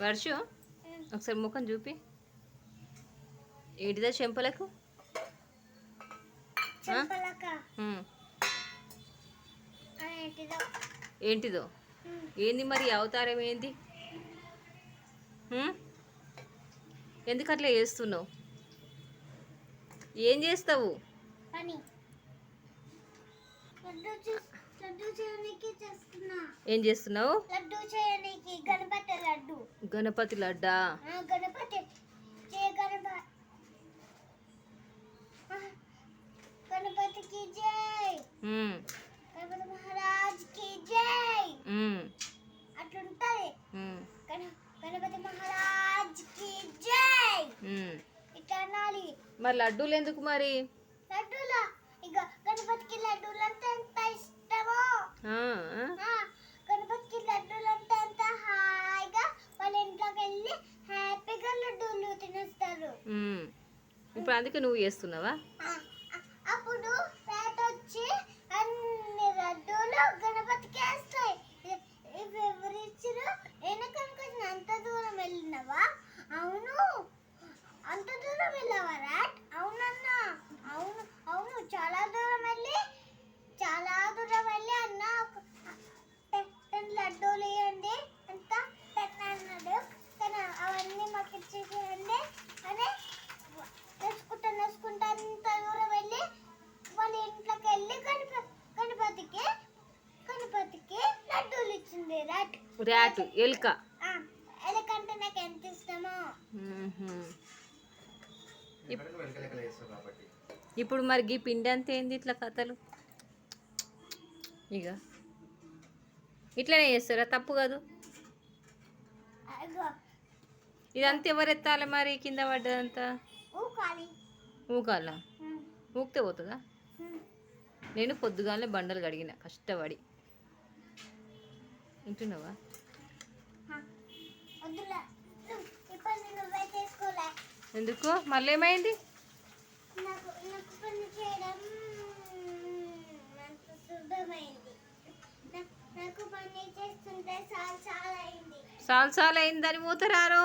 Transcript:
వర్షు ఒకసారి ముఖం చూపి. ఏంటిదా చెంపలకు? ఏంటిదో? ఏంది మరి అవతారం ఏంది? ఉమ్? ఎందుకు అట్లా చేస్తున్నావు? ఏం చేస్తావు? ఏం చేస్తున్నావు? లడ్డు చేయడానికి గణపతి లడ్డు. గణపతి లడ్డా? గణపతి గణపతికి జై. గణపతి మహారాజ్కి జై అట్లుంటది. గణపతి మహారాజ్కి జై. ఇట్లా అనాలి. మరి లడ్డూలు ఎందుకు మరి? లడ్డూల? గణపతికి లడ్డూలు అంటే ఎంత ఇష్టమో? గణపతికి లడ్డూలు అంటే ఎంత హాయిగా వాళ్ళ ఇంట్లోకి వెళ్ళి హ్యాపీగా లడ్డూలు తినేస్తారు. ఇప్పుడు అందుకే నువ్వు చేస్తున్నావా? అప్పుడు రేట్ వచ్చి అన్ని లడ్డూలు ర్యాట్ ఎలుక. నాకు ఎంత ఇష్టమో. ఇప్పుడు మరి ఈ పిండి అంతా ఏంది ఇట్లా కథలు? ఇక ఇట్లనే చేస్తారా? తప్పు కాదు? ఇదంతా ఎవరు ఎత్తాలి మరి కింద పడ్డదంతా? ఊకాలి. ఊకితే పోతుందా. నేను పొద్దుగానే బండలు కడిగిన కష్టపడి. వింటున్నావా ఎందుకు? మళ్ళీ ఏమైంది? సాల్ సాల్ అయిందని మూతరారు.